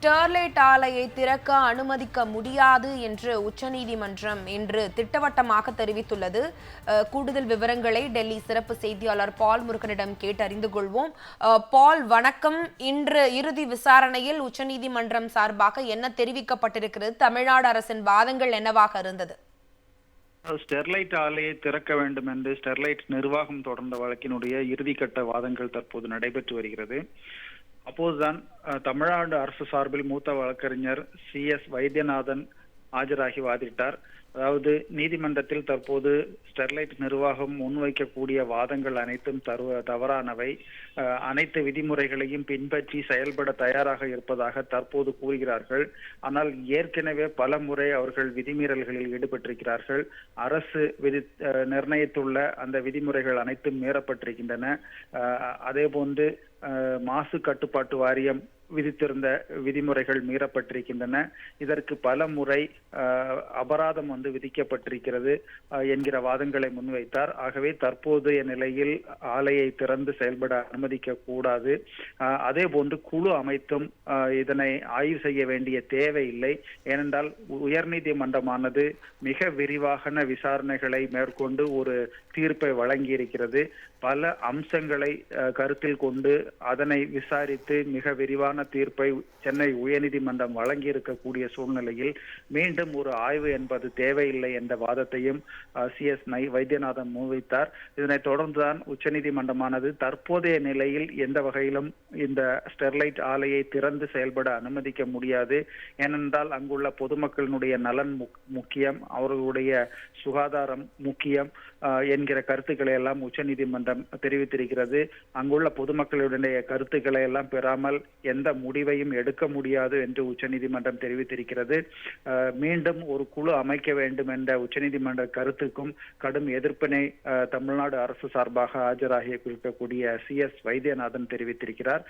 Sterlite ஆலையை திறக்க அனுமதிக்க முடியாது என்று உச்சநீதிமன்றம் இன்று திட்டவட்டமாக தெரிவித்துள்ளது. கூடுதல் விவரங்களை டெல்லி சிறப்பு செய்தியாளர் பால் முருகனிடம் கேட்டு அறிந்து கொள்வோம். பால் வணக்கம். இன்று இறுதி விசாரணையில் உச்சநீதிமன்றம் சார்பாக என்ன தெரிவிக்கப்பட்டிருக்கிறது? தமிழ்நாடு அரசின் வாதங்கள் என்னவாக இருந்தது? ஸ்டெர்லைட் ஆலையை திறக்க வேண்டும் என்று ஸ்டெர்லைட் நிர்வாகம் தொடர்ந்த வழக்கினுடைய இறுதிக்கட்ட வாதங்கள் தற்போது நடைபெற்று வருகிறது. அப்போதுதான் தமிழ்நாடு அரசு சார்பில் மூத்த வழக்கறிஞர் சி எஸ் வைத்தியநாதன் ஆஜராகி வாதிட்டார். அதாவது நீதிமன்றத்தில் தற்போது ஸ்டெர்லைட் நிர்வாகம் முன்வைக்கக்கூடிய வாதங்கள் அனைத்தும் தருவ தவறானவை. அனைத்து விதிமுறைகளையும் பின்பற்றி செயல்பட தயாராக இருப்பதாக தற்போது கூறுகிறார்கள். ஆனால் ஏற்கனவே பல முறை அவர்கள் விதிமீறல்களில் ஈடுபட்டிருக்கிறார்கள். அரசு விதி நிர்ணயித்துள்ள அந்த விதிமுறைகள் அனைத்தும் மீறப்பட்டிருக்கின்றன. அதே போன்று மாசு கட்டுப்பாட்டு வாரியம் விதித்திருந்த விதிமுறைகள் மீறப்பட்டிருக்கின்றன. இதற்கு பல முறை அபராதம் வந்து விதிக்கப்பட்டிருக்கிறது என்கிற வாதங்களை முன்வைத்தார். ஆகவே தற்போதைய நிலையில் ஆலையை திறந்து செயல்பட அனுமதிக்க கூடாது. அதே போன்று குழு அமைத்தும் இதனை ஆய்வு செய்ய வேண்டிய தேவையில்லை ஏனென்றால் உயர்நீதிமன்றமானது மிக விரிவாகன விசாரணைகளை மேற்கொண்டு ஒரு தீர்ப்பை வழங்கியிருக்கிறது. பல அம்சங்களை கருத்தில் கொண்டு அதனை விசாரித்து மிக விரிவான தீர்ப்பை சென்னை உயர்நீதிமன்றம் வழங்கி இருக்கக்கூடிய சூழ்நிலையில் மீண்டும் ஒரு ஆய்வு என்பது தேவையில்லை என்ற வாதத்தையும் சி. எஸ். நை வைத்தியநாதன் முன்வைத்தார். இதனைத் தொடர்ந்துதான் உச்சநீதிமன்றமானது தற்போதைய நிலையில் எந்த வகையிலும் இந்த ஸ்டெர்லைட் ஆலையை திறந்து செயல்பட அனுமதிக்க முடியாது. ஏனென்றால் அங்குள்ள பொதுமக்களினுடைய நலன் முக்கியம் அவர்களுடைய சுகாதாரம் முக்கியம் என்கிற கருத்துக்களை எல்லாம் உச்சநீதிமன்றம் தெரிவித்திருக்கிறது. அங்குள்ள பொதுமக்களுடைய கருத்துக்களை எல்லாம் பெறாமல் எந்த முடிவையும் எடுக்க முடியாது என்று உச்சநீதிமன்றம் தெரிவித்திருக்கிறது. மீண்டும் ஒரு குழு அமைக்க வேண்டும் என்ற உச்சநீதிமன்ற கருத்துக்கும் கடும் எதிர்ப்பினை தமிழ்நாடு அரசு சார்பாக ஆஜராகி இருக்கக்கூடிய சி எஸ் வைத்தியநாதன் தெரிவித்திருக்கிறார்.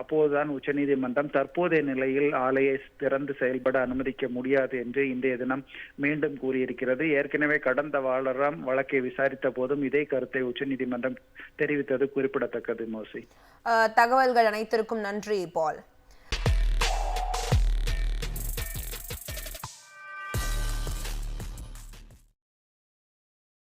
அப்போதுதான் உச்சநீதிமன்றம் தற்போதைய நிலையில் ஆலையை திறந்து செயல்பட அனுமதிக்க முடியாது என்று இன்றைய தினம் மீண்டும் கூறியிருக்கிறது. ஏற்கனவே கடந்த வாரம் வழக்கை விசாரித்த போதும் இதே கருத்தை உச்சநீதிமன்றம் தெரிவித்தது குறிப்பிடத்தக்கது மோசி. தகவல்கள் அனைத்திற்கும் நன்றி இப்போ. பால்